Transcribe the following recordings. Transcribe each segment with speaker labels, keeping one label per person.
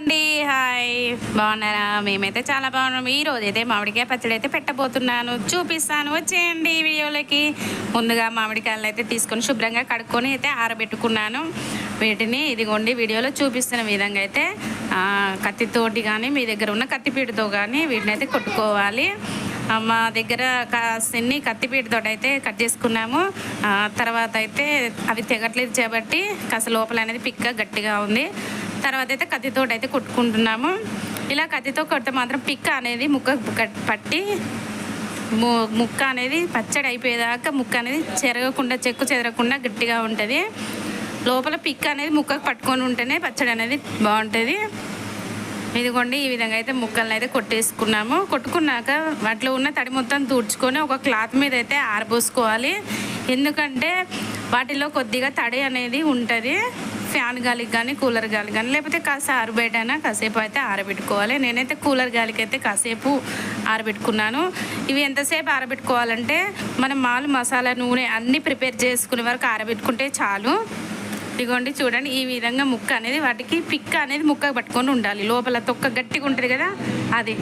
Speaker 1: అండి హాయ్. బాగున్నారా? మేమైతే చాలా బాగున్నాం. ఈ రోజు అయితే మామిడికాయ పచ్చడి అయితే పెట్టబోతున్నాను. చూపిస్తాను. వచ్చేయండి వీడియోలోకి వీడియోలకి. ముందుగా మామిడికాయలు అయితే తీసుకొని శుభ్రంగా కడుక్కొని అయితే ఆరబెట్టుకున్నాను. వీటిని ఇదిగోండి వీడియోలో చూపిస్తున్న విధంగా అయితే కత్తితోటి కానీ మీ దగ్గర ఉన్న కత్తిపీటతో కానీ వీటిని అయితే కొట్టుకోవాలి. మా దగ్గర కాసిన్ని కత్తిపీటతో అయితే కట్ చేసుకున్నాము. తర్వాత అయితే అవి తెగట్లేదు చేపట్టి కాస్త లోపల అనేది పిక్క గట్టిగా ఉంది. తర్వాత అయితే కత్తితో అయితే కొట్టుకుంటున్నాము. ఇలా కత్తితో కొడితే మాత్రం పిక్క అనేది ముక్క పట్టి ము- ముక్క అనేది పచ్చడి అయిపోయేదాకా ముక్క అనేది చెరగకుండా చెక్కు చెదరకుండా గట్టిగా ఉంటుంది. లోపల పిక్క అనేది ముక్కకు పట్టుకొని ఉంటేనే పచ్చడి అనేది బాగుంటుంది. ఇదిగోండి ఈ విధంగా అయితే ముక్కలను అయితే కొట్టేసుకున్నాము. కొట్టుకున్నాక వాటిలో ఉన్న తడి మొత్తం తుడుచుకొని ఒక క్లాత్ మీద అయితే ఆరబోసుకోవాలి. ఎందుకంటే వాటిలో కొద్దిగా తడి అనేది ఉంటుంది. ఫ్యాన్ గాలికి కానీ కూలర్ గాలికి కానీ లేకపోతే కాస్త ఆరబెట్టైనా కాసేపు అయితే ఆరబెట్టుకోవాలి. నేనైతే కూలర్ గాలికి అయితే కాసేపు ఆరబెట్టుకున్నాను. ఇవి ఎంతసేపు ఆరబెట్టుకోవాలంటే మనం మాలు మసాలా నూనె అన్నీ ప్రిపేర్ చేసుకునే వరకు ఆరబెట్టుకుంటే చాలు. ఇదిగోండి చూడండి ఈ విధంగా ముక్క అనేది వాటికి పిక్క అనేది ముక్క పట్టుకొని ఉండాలి. లోపల తొక్క గట్టిగా ఉంటుంది కదా అది.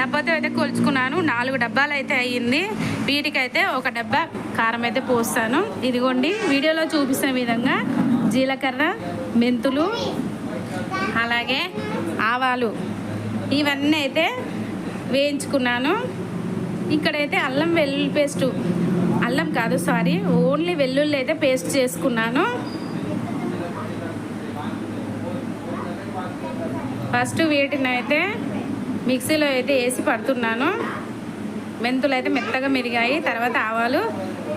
Speaker 1: డబ్బాతో అయితే కొలుచుకున్నాను. నాలుగు డబ్బాలు అయితే అయ్యింది. వీటికైతే ఒక డబ్బా కారం అయితే పోస్తాను. ఇదిగోండి వీడియోలో చూపిస్తున్న విధంగా జీలకర్ర మెంతులు అలాగే ఆవాలు. ఇవన్నీ అయితే వేయించుకున్నాను. ఇక్కడైతే అల్లం వెల్లుల్లి పేస్టు. అల్లం కాదు సారీ ఓన్లీ వెల్లుల్లి అయితే పేస్ట్ చేసుకున్నాను. ఫస్ట్ వీటిని అయితే మిక్సీలో అయితే వేసి పడుతున్నాను. మెంతులు అయితే మెత్తగా మెరిగాయి తర్వాత ఆవాలు.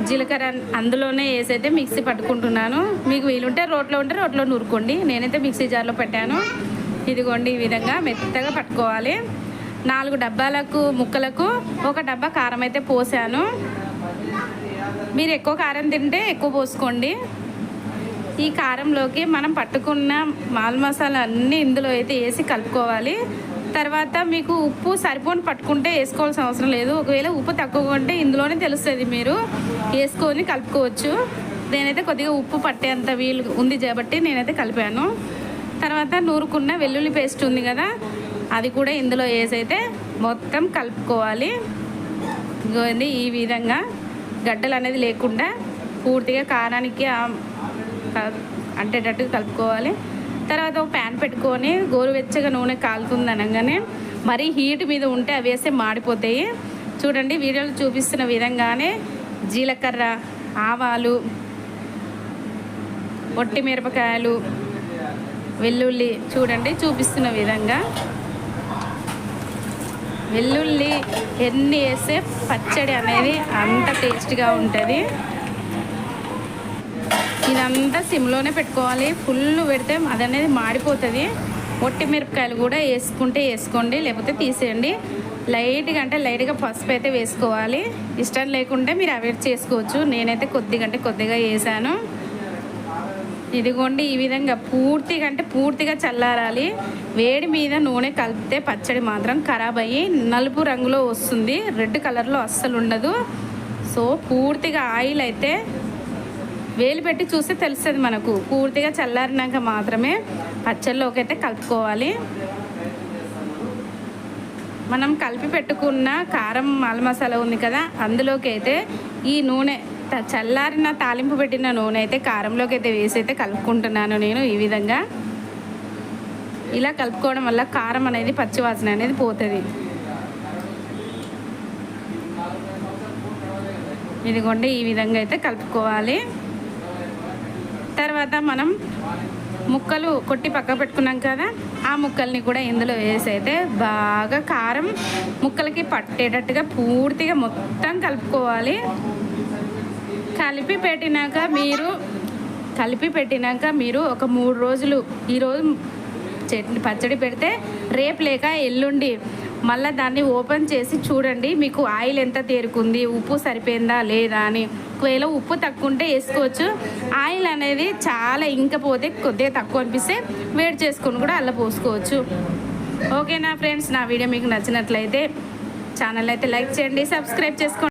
Speaker 1: జీలకర్ర అందులోనే వేసి అయితే మిక్సీ పట్టుకుంటున్నాను. మీకు వీలుంటే రోట్లో ఉంటే రోట్లో నూరుకోండి. నేనైతే మిక్సీ జార్లో పెట్టాను. ఇదిగోండి ఈ విధంగా మెత్తగా పట్టుకోవాలి. నాలుగు డబ్బాలకు ముక్కలకు ఒక డబ్బా కారం అయితే పోసాను. మీరు ఎక్కువ కారం తింటే ఎక్కువ పోసుకోండి. ఈ కారంలోకి మనం పట్టుకున్న మాల్ మసాలా అన్నీ ఇందులో అయితే వేసి కలుపుకోవాలి. తర్వాత మీకు ఉప్పు సరిపోని పట్టుకుంటే వేసుకోవాల్సిన అవసరం లేదు. ఒకవేళ ఉప్పు తక్కువగా ఉంటే ఇందులోనే తెలుస్తుంది మీరు. వేసుకొని కలుపుకోవచ్చు. నేనైతే కొద్దిగా ఉప్పు పట్టేంత వీలు ఉంది కాబట్టి నేనైతే కలిపాను. తర్వాత నూరుకున్న వెల్లుల్లి పేస్ట్ ఉంది కదా అది కూడా ఇందులో వేసి అయితే మొత్తం కలుపుకోవాలి. ఇంకోండి ఈ విధంగా గడ్డలు అనేది లేకుండా పూర్తిగా కారానికి అంటేటట్టు కలుపుకోవాలి. తర్వాత ఒక ప్యాన్ పెట్టుకొని గోరువెచ్చగా నూనె కాలుతుంది అనగానే మరీ హీట్ మీద ఉంటే అవి వేస్తే మాడిపోతాయి. చూడండి వీడియోలో చూపిస్తున్న విధంగానే జీలకర్ర ఆవాలు ఒట్టి మిరపకాయలు వెల్లుల్లి చూడండి చూపిస్తున్న విధంగా వెల్లుల్లి ఎన్ని వేస్తే పచ్చడి అనేది అంత టేస్ట్గా ఉంటుంది. ఇదంతా సిమ్లోనే పెట్టుకోవాలి. ఫుల్ పెడితే అది అనేది మాడిపోతుంది. ఒట్టి మిరపకాయలు కూడా వేసుకుంటే వేసుకోండి లేకపోతే తీసేయండి. లైట్గా అంటే లైట్గా పసుపు అయితే వేసుకోవాలి. ఇష్టం లేకుంటే మీరు అవాయిడ్ చేసుకోవచ్చు. నేనైతే కొద్దిగా అంటే కొద్దిగా వేసాను. ఇదిగోండి ఈ విధంగా పూర్తిగా అంటే పూర్తిగా చల్లారాలి. వేడి మీద నూనె కలిపితే పచ్చడి మాత్రం ఖరాబ్ అయ్యి నలుపు రంగులో వస్తుంది. రెడ్ కలర్లో అస్సలు ఉండదు. సో పూర్తిగా ఆయిల్ అయితే వేలు పెట్టి చూస్తే తెలుస్తుంది మనకు. పూర్తిగా చల్లారినాక మాత్రమే పచ్చళ్ళలోకి అయితే కలుపుకోవాలి. మనం కలిపి పెట్టుకున్న కారం మాల మసాలా ఉంది కదా అందులోకి అయితే ఈ నూనె త- చల్లారిన తాలింపు పెట్టిన నూనె అయితే కారంలోకి అయితే వేసి అయితే కలుపుకుంటున్నాను నేను ఈ విధంగా. ఇలా కలుపుకోవడం వల్ల కారం అనేది పచ్చివాసన అనేది పోతుంది. ఇదిగోండి ఈ విధంగా అయితే కలుపుకోవాలి. తర్వాత మనం ముక్కలు కొట్టి పక్క పెట్టుకున్నాం కదా ఆ ముక్కల్ని కూడా ఇందులో వేసి అయితే బాగా కారం ముక్కలకి పట్టేటట్టుగా పూర్తిగా మొత్తం కలుపుకోవాలి. కలిపి పెట్టినాక మీరు కలిపి పెట్టినాక మీరు ఒక మూడు రోజులు ఈరోజు చట్నీ పచ్చడి పెడితే రేపు లేక ఎల్లుండి మళ్ళీ దాన్ని ఓపెన్ చేసి చూడండి మీకు ఆయిల్ ఎంత తేరుకుంది ఉప్పు సరిపోయిందా లేదా అని. ఒకవేళ ఉప్పు తక్కువ ఉంటే వేసుకోవచ్చు. ఆయిల్ అనేది చాలా ఇంకపోతే కొద్దిగా తక్కువ అనిపిస్తే వేడి చేసుకొని కూడా అల్ల పోసుకోవచ్చు. ఓకేనా ఫ్రెండ్స్ నా వీడియో మీకు నచ్చినట్లయితే ఛానల్ అయితే లైక్ చేయండి సబ్స్క్రైబ్ చేసుకోండి.